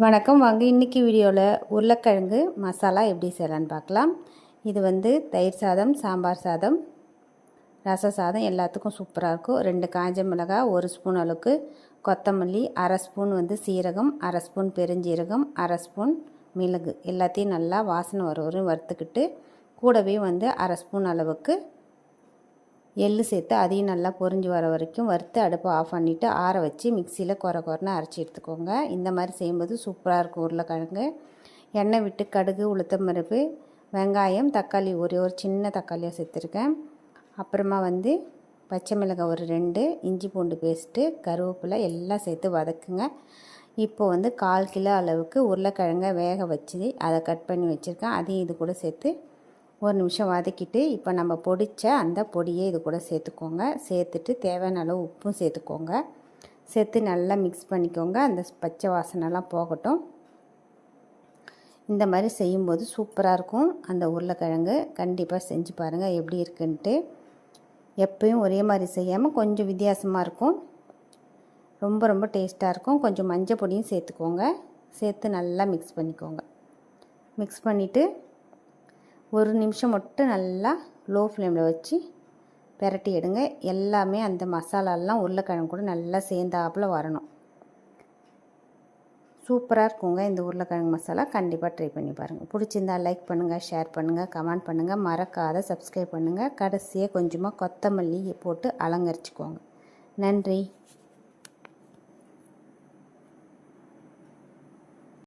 வணக்கம் வாங்க. இன்றைக்கி வீடியோவில் உருளைக்கிழங்கு மசாலா எப்படி செய்யலான்னு பார்க்கலாம். இது வந்து தயிர் சாதம் சாம்பார் சாதம் ரச சாதம் எல்லாத்துக்கும் சூப்பராக இருக்கும். ரெண்டு காஞ்ச மிளகாய் ஒரு ஸ்பூன் அளவுக்கு கொத்தமல்லி அரை ஸ்பூன் வந்து சீரகம் அரை ஸ்பூன் பெருஞ்சீரகம் அரை ஸ்பூன் மிளகு. எல்லாத்தையும் நல்லா வாசனை வர வரும் வறுத்துக்கிட்டு கூடவே வந்து அரை ஸ்பூன் அளவுக்கு எள்ளு சேர்த்து அதையும் நல்லா பொரிஞ்சு வர வரைக்கும் வறுத்து அடுப்பை ஆஃப் பண்ணிவிட்டு ஆற வச்சு மிக்சியில் குறை குறைன்னு அரைச்சி எடுத்துக்கோங்க. இந்த மாதிரி செய்யும்போது சூப்பராக இருக்கும் உருளைக்கிழங்கு. எண்ணெய் விட்டு கடுகு உளுத்தம்பருப்பு வெங்காயம் தக்காளி ஒரே ஒரு சின்ன தக்காளியாக சேர்த்துருக்கேன். அப்புறமா வந்து பச்சை மிளகாய் ஒரு ரெண்டு இஞ்சி பூண்டு பேஸ்ட்டு கருவேப்பிலை எல்லாம் சேர்த்து வதக்குங்க. இப்போ வந்து கால் கிலோ அளவுக்கு உருளைக்கிழங்கை வேக வச்சு அதை கட் பண்ணி வச்சுருக்கேன். அதையும் இது கூட சேர்த்து ஒரு நிமிஷம் வதக்கிட்டு இப்போ நம்ம பொடித்த அந்த பொடியை இது கூட சேர்த்துக்கோங்க. சேர்த்துட்டு தேவையான அளவு உப்பும் சேர்த்துக்கோங்க. சேர்த்து நல்லா மிக்ஸ் பண்ணிக்கோங்க. அந்த பச்சை வாசனைலாம் போகட்டும். இந்த மாதிரி செய்யும்போது சூப்பராக இருக்கும். அந்த உருளைக்கிழங்கு கண்டிப்பாக செஞ்சு பாருங்கள் எப்படி இருக்குன்ட்டு. எப்பயும் ஒரே மாதிரி செய்யாமல் கொஞ்சம் வித்தியாசமாக இருக்கும். ரொம்ப ரொம்ப டேஸ்ட்டாக இருக்கும். கொஞ்சம் மஞ்சள் பொடியும் சேர்த்துக்கோங்க. சேர்த்து நல்லா மிக்ஸ் பண்ணிக்கோங்க. மிக்ஸ் பண்ணிவிட்டு ஒரு நிமிஷம் மட்டும் நல்லா லோ ஃப்ளேமில் வச்சு பெரட்டி எடுங்க. எல்லாமே அந்த மசாலாலாம் உருளைக்கிழங்கு கூட நல்லா சேர்ந்தாப்பில் வரணும். சூப்பராக இருக்குங்க இந்த உருளைக்கிழங்கு மசாலா. கண்டிப்பாக ட்ரை பண்ணி பாருங்கள் பிடிச்சிருந்தா லைக் பண்ணுங்கள் ஷேர் பண்ணுங்கள் கமெண்ட் பண்ணுங்கள் மறக்காத சப்ஸ்கிரைப் பண்ணுங்கள் கடைசியாக கொஞ்சமாக கொத்தமல்லி போட்டு அலங்கரிச்சிக்கோங்க. நன்றி.